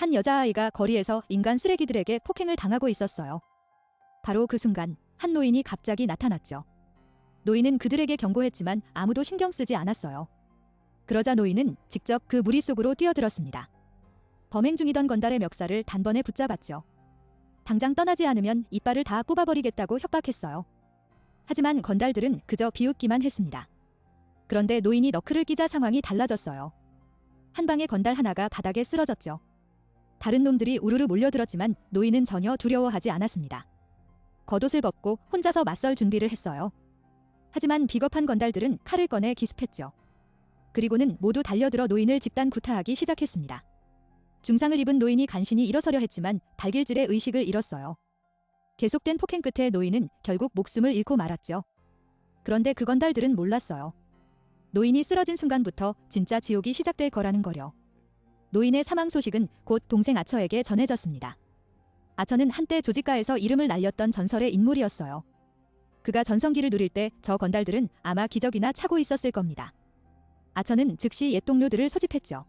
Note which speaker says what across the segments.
Speaker 1: 한 여자아이가 거리에서 인간 쓰레기들에게 폭행을 당하고 있었어요. 바로 그 순간 한 노인이 갑자기 나타났죠. 노인은 그들에게 경고했지만 아무도 신경 쓰지 않았어요. 그러자 노인은 직접 그 무리 속으로 뛰어들었습니다. 범행 중이던 건달의 멱살을 단번에 붙잡았죠. 당장 떠나지 않으면 이빨을 다 뽑아버리겠다고 협박했어요. 하지만 건달들은 그저 비웃기만 했습니다. 그런데 노인이 너클을 끼자 상황이 달라졌어요. 한 방에 건달 하나가 바닥에 쓰러졌죠. 다른 놈들이 우르르 몰려들었지만 노인은 전혀 두려워하지 않았습니다. 겉옷을 벗고 혼자서 맞설 준비를 했어요. 하지만 비겁한 건달들은 칼을 꺼내 기습했죠. 그리고는 모두 달려들어 노인을 집단 구타하기 시작했습니다. 중상을 입은 노인이 간신히 일어서려 했지만 발길질의 의식을 잃었어요. 계속된 폭행 끝에 노인은 결국 목숨을 잃고 말았죠. 그런데 그 건달들은 몰랐어요. 노인이 쓰러진 순간부터 진짜 지옥이 시작될 거라는 거려. 노인의 사망 소식은 곧 동생 아처에게 전해졌습니다. 아처는 한때 조직가에서 이름을 날렸던 전설의 인물이었어요. 그가 전성기를 누릴 때 저 건달들은 아마 기적이나 차고 있었을 겁니다. 아처는 즉시 옛 동료들을 소집했죠.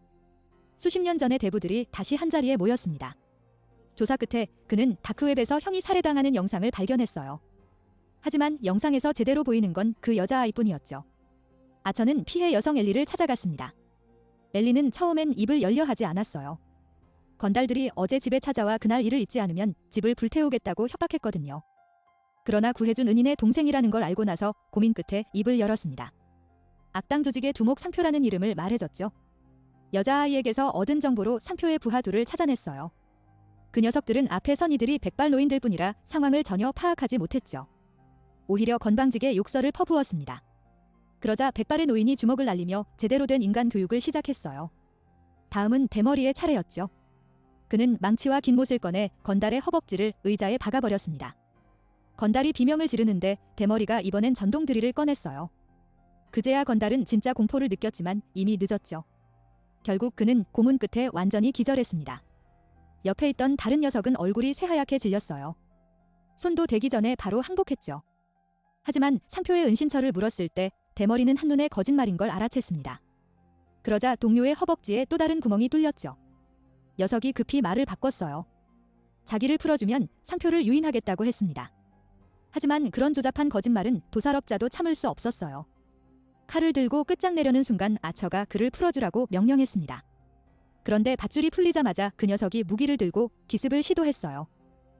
Speaker 1: 수십 년 전의 대부들이 다시 한자리에 모였습니다. 조사 끝에 그는 다크웹에서 형이 살해당하는 영상을 발견했어요. 하지만 영상에서 제대로 보이는 건 그 여자아이뿐이었죠. 아처는 피해 여성 엘리를 찾아갔습니다. 엘리는 처음엔 입을 열려 하지 않았어요. 건달들이 어제 집에 찾아와 그날 일을 잊지 않으면 집을 불태우겠다고 협박했거든요. 그러나 구해준 은인의 동생이라는 걸 알고 나서 고민 끝에 입을 열었습니다. 악당 조직의 두목 상표라는 이름을 말해줬죠. 여자아이에게서 얻은 정보로 상표의 부하들을 찾아냈어요. 그 녀석들은 앞에 선 이들이 백발 노인들 뿐이라 상황을 전혀 파악하지 못했죠. 오히려 건방지게 욕설을 퍼부었습니다. 그러자 백발의 노인이 주먹을 날리며 제대로 된 인간 교육을 시작했어요. 다음은 대머리의 차례였죠. 그는 망치와 긴 못을 꺼내 건달의 허벅지를 의자에 박아버렸습니다. 건달이 비명을 지르는데 대머리가 이번엔 전동 드릴을 꺼냈어요. 그제야 건달은 진짜 공포를 느꼈지만 이미 늦었죠. 결국 그는 고문 끝에 완전히 기절했습니다. 옆에 있던 다른 녀석은 얼굴이 새하얗게 질렸어요. 손도 대기 전에 바로 항복했죠. 하지만 상표의 은신처를 물었을 때 대머리는 한눈에 거짓말인 걸 알아챘습니다. 그러자 동료의 허벅지에 또 다른 구멍이 뚫렸죠. 녀석이 급히 말을 바꿨어요. 자기를 풀어주면 상표를 유인하겠다고 했습니다. 하지만 그런 조잡한 거짓말은 도살업자도 참을 수 없었어요. 칼을 들고 끝장내려는 순간 아처가 그를 풀어주라고 명령했습니다. 그런데 밧줄이 풀리자마자 그 녀석이 무기를 들고 기습을 시도했어요.